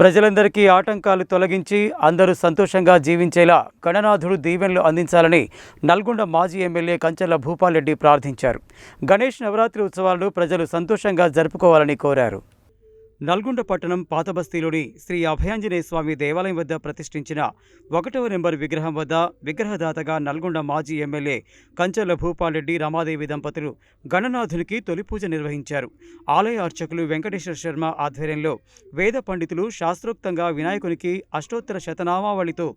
ప్రజలందరికీ ఆటంకాలు తొలగించి అందరూ సంతోషంగా జీవించేలా గణనాథుడు దీవెనలు అందించాలని నల్గొండ మాజీ ఎమ్మెల్యే కంచెల భూపాల్రెడ్డి ప్రార్థించారు. గణేష్ నవరాత్రి ఉత్సవాలను ప్రజలు సంతోషంగా జరుపుకోవాలని కోరారు. నల్గొండ పట్టణం పాతబస్తీలోని శ్రీ అభయాంజనేయ స్వామి దేవాలయం వద్ద ప్రతిష్ఠించిన ఒకటవ నెంబర్ విగ్రహం వద్ద విగ్రహదాతగా నల్గొండ మాజీ ఎమ్మెల్యే కంచెల భూపాలరెడ్డి రమాదేవి దంపతులు గణనాథునికి తొలి పూజ నిర్వహించారు. ఆలయ అర్చకులు వెంకటేశ్వర శర్మ ఆధ్వర్యంలో వేద పండితులు శాస్త్రోక్తంగా వినాయకునికి అష్టోత్తర శతనామావళితో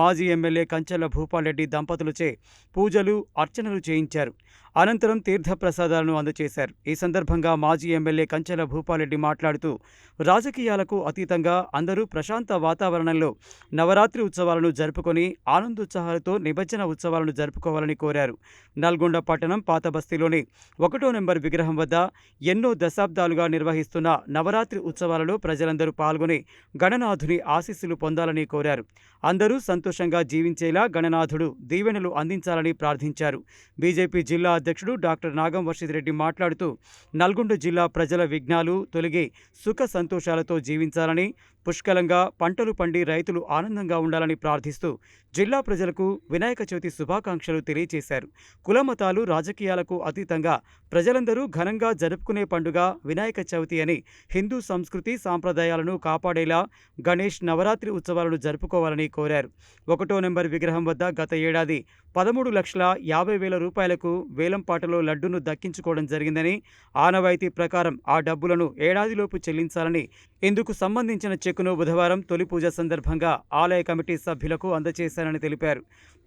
మాజీ ఎమ్మెల్యే కంచెల భూపాలరెడ్డి దంపతులచే పూజలు అర్చనలు చేయించారు. అనంతరం తీర్థప్రసాదాలను అందజేశారు. ఈ సందర్భంగా మాజీ ఎమ్మెల్యే కంచెల భూపాలరెడ్డి మాట్లాడుతూ రాజకీయాలకు అతీతంగా అందరూ ప్రశాంత వాతావరణంలో నవరాత్రి ఉత్సవాలను జరుపుకొని ఆనందోత్సాహాలతో నిమజ్జన ఉత్సవాలను జరుపుకోవాలని కోరారు. నల్గొండ పట్టణం పాత బస్తీలోని ఒకటో నెంబర్ విగ్రహం వద్ద ఎన్నో దశాబ్దాలుగా నిర్వహిస్తున్న నవరాత్రి ఉత్సవాలలో ప్రజలందరూ పాల్గొని గణనాథుని ఆశీస్సులు పొందాలని కోరారు. అందరూ సంతోషంగా జీవించేలా గణనాథుడు దీవెనలు అందించాలని ప్రార్థించారు. బీజేపీ జిల్లా అధ్యక్షుడు డాక్టర్ నాగం వర్షిత్ మాట్లాడుతూ నల్గొండ జిల్లా ప్రజల విఘ్నాలు తొలగి సుఖ సంతోషాలతో జీవించాలని పుష్కలంగా పంటలు పండి రైతులు ఆనందంగా ఉండాలని ప్రార్థిస్తూ జిల్లా ప్రజలకు వినాయక చవితి శుభాకాంక్షలు తెలియజేశారు కులమతాలు రాజకీయాలకు అతీతంగా ప్రజలందరూ ఘనంగా జరుపుకునే పండుగ వినాయక చవితి అని హిందూ సంస్కృతి సాంప్రదాయాలను కాపాడేలా గణేష్ నవరాత్రి ఉత్సవాలను జరుపుకోవాలని కోరారు. ఒకటో నెంబర్ విగ్రహం వద్ద గత ఏడాది పదమూడు లక్షల యాభై వేల రూపాయలకు వేలంపాటలో లడ్డును దక్కించుకోవడం జరిగిందని ఆనవాయితీ ప్రకారం ఆ డబ్బులను ఏడాదిలోపు చెల్లించాలని ఇందుకు సంబంధించిన చెక్ చెక్కును బుధవారం తొలి పూజ సందర్భంగా ఆలయ కమిటీ సభ్యులకు అందజేశారని తెలిపారు.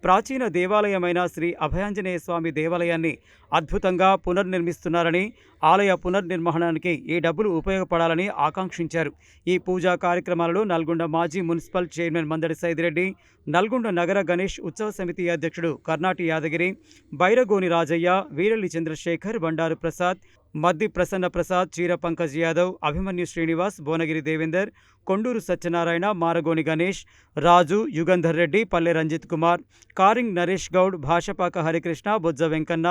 ప్రాచీన దేవాలయమైన శ్రీ అభయాంజనేయ స్వామి దేవాలయాన్ని అద్భుతంగా పునర్నిర్మిస్తున్నారని ఆలయ పునర్నిర్మాణానికి ఈ డబ్బులు ఉపయోగపడాలని ఆకాంక్షించారు. ఈ పూజా కార్యక్రమాలలో నల్గొండ మాజీ మున్సిపల్ చైర్మన్ మందడి సైదిరెడ్డి నల్గొండ నగర గణేష్ ఉత్సవ సమితి అధ్యక్షుడు కర్ణాటి యాదగిరి బైరగోని రాజయ్య వీరల్లి చంద్రశేఖర్ బండారు ప్రసాద్ మద్ది ప్రసన్న ప్రసాద్ చీర పంకజ్ యాదవ్ అభిమన్యు శ్రీనివాస్ భువనగిరి దేవేందర్ కొండూరు సత్యనారాయణ మారగోని గణేష్ రాజు యుగంధర్ రెడ్డి పల్లె రంజిత్ కుమార్ కారింగ్ నరేష్ గౌడ్ భాషపాక హరికృష్ణ బొజ్జ వెంకన్న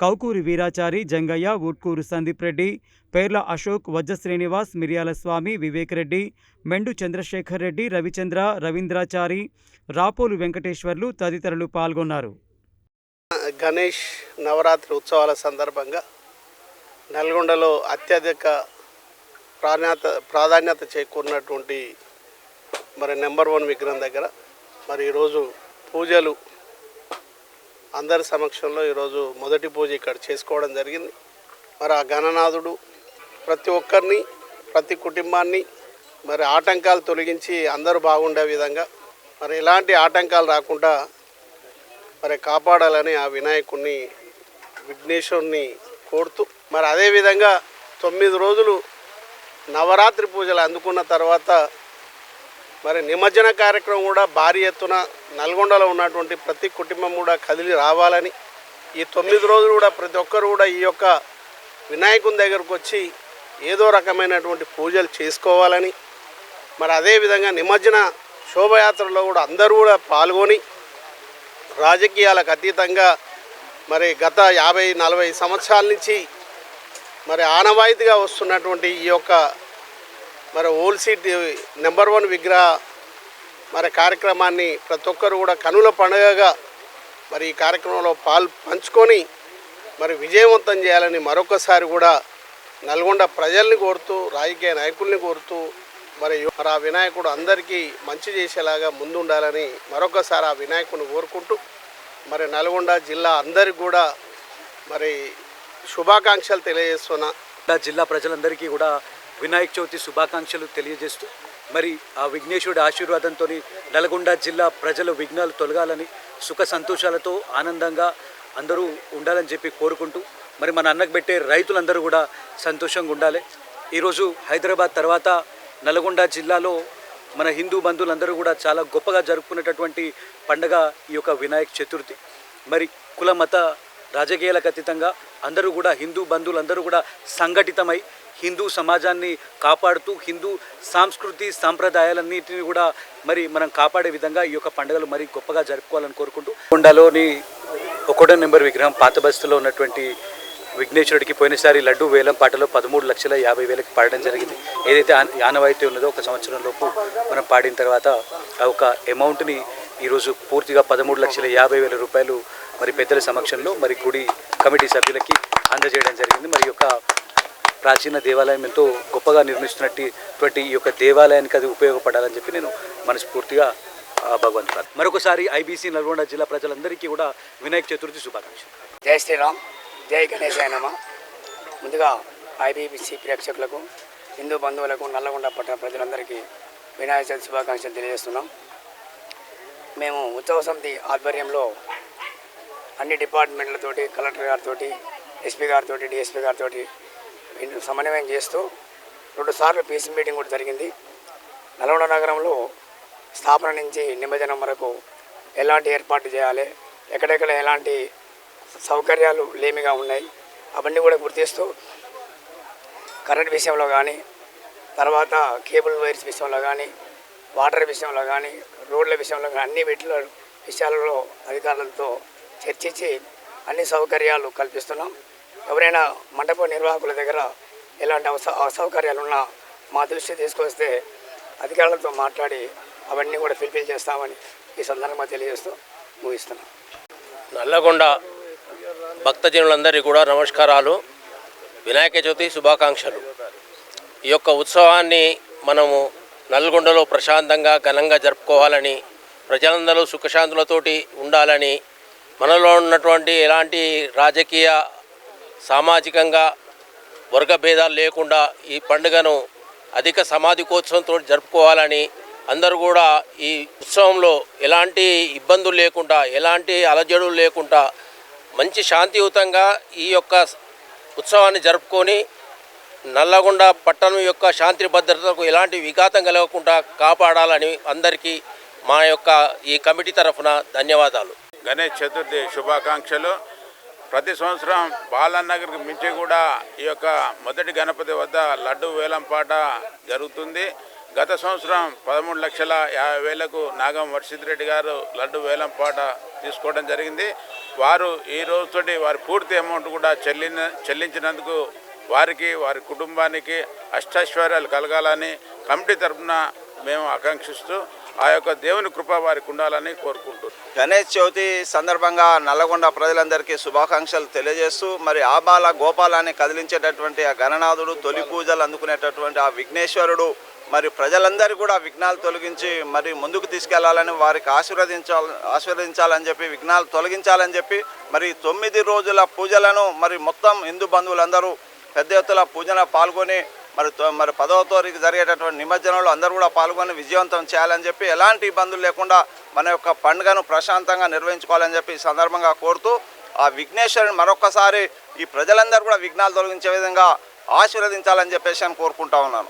కౌకూరి వీరాచారి జంగయ్య వుట్కూరు సందీప్ రెడ్డి పేర్ల అశోక్ వజ్జ శ్రీనివాస్ మిర్యాల స్వామి వివేక్ రెడ్డి మెండు చంద్రశేఖర్ రెడ్డి రవిచంద్ర రవీంద్రాచారి రాపోలు వెంకటేశ్వర్లు తదితరులు పాల్గొన్నారు. గణేష్ నవరాత్రి ఉత్సవాల సందర్భంగా నల్గొండలో అత్యధిక ప్రాణ్యత ప్రాధాన్యత చేకూరినటువంటి మరి నెంబర్ వన్ విగ్రహం దగ్గర మరి ఈరోజు పూజలు అందరి సమక్షంలో ఈరోజు మొదటి పూజ ఇక్కడ చేసుకోవడం జరిగింది. మరి ఆ గణనాథుడు ప్రతి ఒక్కరిని ప్రతి కుటుంబాన్ని మరి ఆటంకాలు తొలగించి అందరూ బాగుండే విధంగా మరి ఎలాంటి ఆటంకాలు రాకుండా మరి కాపాడాలని ఆ వినాయకుడిని విఘ్నేశ్వరుని కోరుతూ మరి అదేవిధంగా తొమ్మిది రోజులు నవరాత్రి పూజలు అందుకున్న తర్వాత మరి నిమజ్జన కార్యక్రమం కూడా భారీ ఎత్తున నల్గొండలో ఉన్నటువంటి ప్రతి కుటుంబం కూడా కదిలి రావాలని ఈ తొమ్మిది రోజులు కూడా ప్రతి ఒక్కరు కూడా ఈ యొక్క వినాయకుని దగ్గరకు వచ్చి ఏదో రకమైనటువంటి పూజలు చేసుకోవాలని మరి అదేవిధంగా నిమజ్జన శోభయాత్రలో కూడా అందరూ కూడా పాల్గొని రాజకీయాలకు అతీతంగా మరి గత యాభై నలభై సంవత్సరాల నుంచి మరి ఆనవాయితీగా వస్తున్నటువంటి ఈ యొక్క మరి ఓల్సీట్ నెంబర్ వన్ విగ్రహ మరి కార్యక్రమాన్ని ప్రతి ఒక్కరు కూడా కనుల పండుగగా మరి ఈ కార్యక్రమంలో పాల్ పంచుకొని మరి విజయవంతం చేయాలని మరొకసారి కూడా నల్గొండ ప్రజల్ని కోరుతూ రాజకీయ నాయకుల్ని కోరుతూ మరి మరి ఆ వినాయకుడు అందరికీ మంచి చేసేలాగా ముందుండాలని మరొకసారి ఆ వినాయకుడిని కోరుకుంటూ మరి నల్గొండ జిల్లా అందరికి కూడా మరి శుభాకాంక్షలు తెలియజేస్తున్నా. జిల్లా ప్రజలందరికీ కూడా వినాయక చవితి శుభాకాంక్షలు తెలియజేస్తూ మరి ఆ విఘ్నేశ్వరుడి ఆశీర్వాదంతో నల్గొండ జిల్లా ప్రజల విఘ్నాలు తొలగాలని సుఖ సంతోషాలతో ఆనందంగా అందరూ ఉండాలని చెప్పి కోరుకుంటూ మరి మన అన్నకు పెట్టే రైతులందరూ కూడా సంతోషంగా ఉండాలి. ఈరోజు హైదరాబాద్ తర్వాత నల్గొండ జిల్లాలో మన హిందూ బంధువులందరూ కూడా చాలా గొప్పగా జరుపుకునేటటువంటి పండగ ఈ యొక్క వినాయక చతుర్థి. మరి కుల మత రాజకీయాలకు అతీతంగా అందరూ కూడా హిందూ బంధువులందరూ కూడా సంఘటితమై హిందూ సమాజాన్ని కాపాడుతూ హిందూ సాంస్కృతి సాంప్రదాయాలన్నింటినీ కూడా మరి మనం కాపాడే విధంగా ఈ యొక్క పండుగలు మరి గొప్పగా జరుపుకోవాలని కోరుకుంటూ కొండలోని ఒకటో నెంబర్ విగ్రహం పాత బస్తీలో ఉన్నటువంటి విఘ్నేశ్వరుడికి పోయినసారి లడ్డు వేలం పాటలో పదమూడు లక్షల యాభై వేలకి పాడడం జరిగింది. ఏదైతే ఆన- ఆనవాయితీ ఉన్నదో ఒక సంవత్సరం లోపు మనం పాడిన తర్వాత ఆ ఒక అమౌంట్ని ఈరోజు పూర్తిగా పదమూడు లక్షల యాభై వేల రూపాయలు మరి పెద్దల సమక్షంలో మరి గుడి కమిటీ సభ్యులకి అందజేయడం జరిగింది. మరి యొక్క ప్రాచీన దేవాలయం ఎంతో గొప్పగా నిర్మిస్తున్నటువంటి ఈ యొక్క దేవాలయానికి అది ఉపయోగపడాలని చెప్పి నేను మనస్ఫూర్తిగా ఆ భగవంతుడు మరొకసారి ఐబీసీ నల్గొండ జిల్లా ప్రజలందరికీ కూడా వినాయక చతుర్థి శుభాకాంక్షలు. జై శ్రీరామ్ జై గణేశాయ నమ. ముందుగా ఐబీబీసీ ప్రేక్షకులకు హిందూ బంధువులకు నల్లగొండ పట్టణ ప్రజలందరికీ వినాయక చవితి శుభాకాంక్షలు తెలియజేస్తున్నాం. మేము ఉత్సవ సమితి ఆధ్వర్యంలో అన్ని డిపార్ట్మెంట్లతోటి కలెక్టర్ గారితో ఎస్పీ గారితో డిఎస్పీ గారితో సమన్వయం చేస్తూ రెండు సార్లు పీసీ మీటింగ్ కూడా జరిగింది. నల్గొండ నగరంలో స్థాపన నుంచి నిమజ్జనం వరకు ఎలాంటి ఏర్పాటు చేయాలి ఎక్కడెక్కడ ఎలాంటి సౌకర్యాలు లేమిగా ఉన్నాయి అవన్నీ కూడా గుర్తిస్తూ కరెంట్ విషయంలో కానీ తర్వాత కేబుల్ వైర్స్ విషయంలో కానీ వాటర్ విషయంలో కానీ రోడ్ల విషయంలో కానీ అన్ని వీటిలో విషయాలలో అధికారులతో చర్చించి అన్ని సౌకర్యాలు కల్పిస్తున్నాం. ఎవరైనా మండప నిర్వాహకుల దగ్గర ఎలాంటి అవస అసౌకర్యాలు ఉన్నా మా దృష్టి తీసుకొస్తే అధికారులతో మాట్లాడి అవన్నీ కూడా ఫిల్ఫిల్ చేస్తామని ఈ సందర్భంగా తెలియజేస్తూ ముగిస్తున్నాం. నల్లగొండ భక్తజనులందరికీ కూడా నమస్కారాలు. వినాయక చవితి శుభాకాంక్షలు. ఈ యొక్క ఉత్సవాన్ని మనము నల్గొండలో ప్రశాంతంగా ఘనంగా జరుపుకోవాలని ప్రజలందరూ సుఖశాంతులతోటి ఉండాలని మనలో ఉన్నటువంటి ఎలాంటి రాజకీయ సామాజికంగా వర్గ భేదాలు లేకుండా ఈ పండుగను అధిక సమాధికోత్సవంతో జరుపుకోవాలని అందరూ కూడా ఈ ఉత్సవంలో ఎలాంటి ఇబ్బందులు లేకుండా ఎలాంటి అలజడులు లేకుండా మంచి శాంతియుతంగా ఈ యొక్క ఉత్సవాన్ని జరుపుకొని నల్లగొండ పట్టణం యొక్క శాంతి భద్రతకు ఎలాంటి విఘాతం కలగకుండా కాపాడాలని అందరికీ మా యొక్క ఈ కమిటీ తరఫున ధన్యవాదాలు. గణేష్ చతుర్థి శుభాకాంక్షలు. ప్రతి సంవత్సరం బాలనగర్కి మించి కూడా ఈ యొక్క మొదటి గణపతి వద్ద లడ్డు వేలంపాట జరుగుతుంది. గత సంవత్సరం పదమూడు లక్షల యాభై వేలకు నాగం వర్షిత్ రెడ్డి గారు లడ్డు వేలంపాట తీసుకోవడం జరిగింది. వారు ఈ రోజుతోటి వారి పూర్తి అమౌంట్ కూడా చెల్లిన చెల్లించినందుకు వారికి వారి కుటుంబానికి అష్టైశ్వర్యాలు కలగాలని కమిటీ తరఫున మేము ఆకాంక్షిస్తూ ఆ యొక్క దేవుని కృప వారికి ఉండాలని కోరుకుంటుంది గణేష్ చవితి సందర్భంగా నల్లగొండ ప్రజలందరికీ శుభాకాంక్షలు తెలియజేస్తూ మరి ఆబాల గోపాలాన్ని కదిలించేటటువంటి ఆ గణనాథుడు తొలి పూజలు అందుకునేటటువంటి ఆ విఘ్నేశ్వరుడు మరి ప్రజలందరూ కూడా విఘ్నాలు తొలగించి మరి ముందుకు తీసుకెళ్ళాలని వారికి ఆశీర్వదించాల ఆశీర్వదించాలని చెప్పి విఘ్నాలు తొలగించాలని చెప్పి మరి తొమ్మిది రోజుల పూజలను మరి మొత్తం హిందూ బంధువులందరూ పెద్ద ఎత్తున పూజన పాల్గొని మరి మరి పదవ తారీఖు జరిగేటటువంటి నిమజ్జనంలో అందరూ కూడా పాల్గొని విజయవంతం చేయాలని చెప్పి ఎలాంటి ఇబ్బందులు లేకుండా మన యొక్క పండుగను ప్రశాంతంగా నిర్వహించుకోవాలని చెప్పి ఈ సందర్భంగా కోరుతూ ఆ విఘ్నేశ్వరుని మరొకసారి ఈ ప్రజలందరూ కూడా విఘ్నాలు తొలగించే విధంగా ఆశీర్వదించాలని చెప్పేసి అని కోరుకుంటా ఉన్నాను.